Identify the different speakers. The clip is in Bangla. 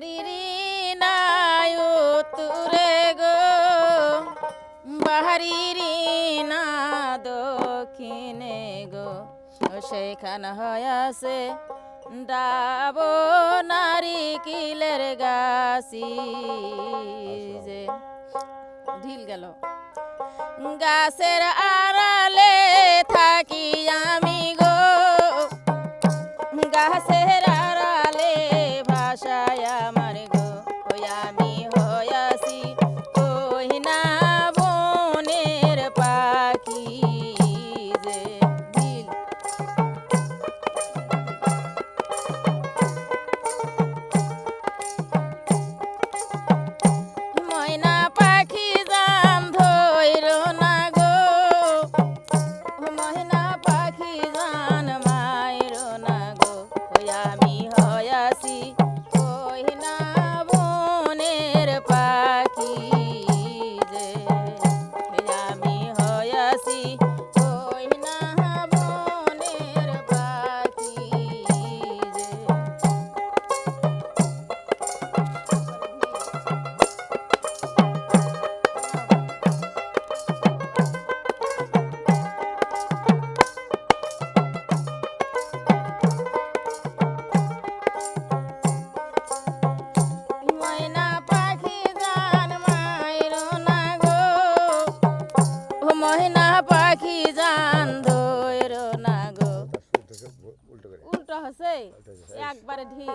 Speaker 1: নারীরি নায়ু তুরে গো বাহারিরি না দক্ষিণে গো। সেইখান হয়াছে ডাব নারী কিলের গাছি যে ঢিল গেল। গাছের আড়ালে see. ময়না পাখি জান ধৈর না গো। উল্টো হসে? একবারে ঢিল।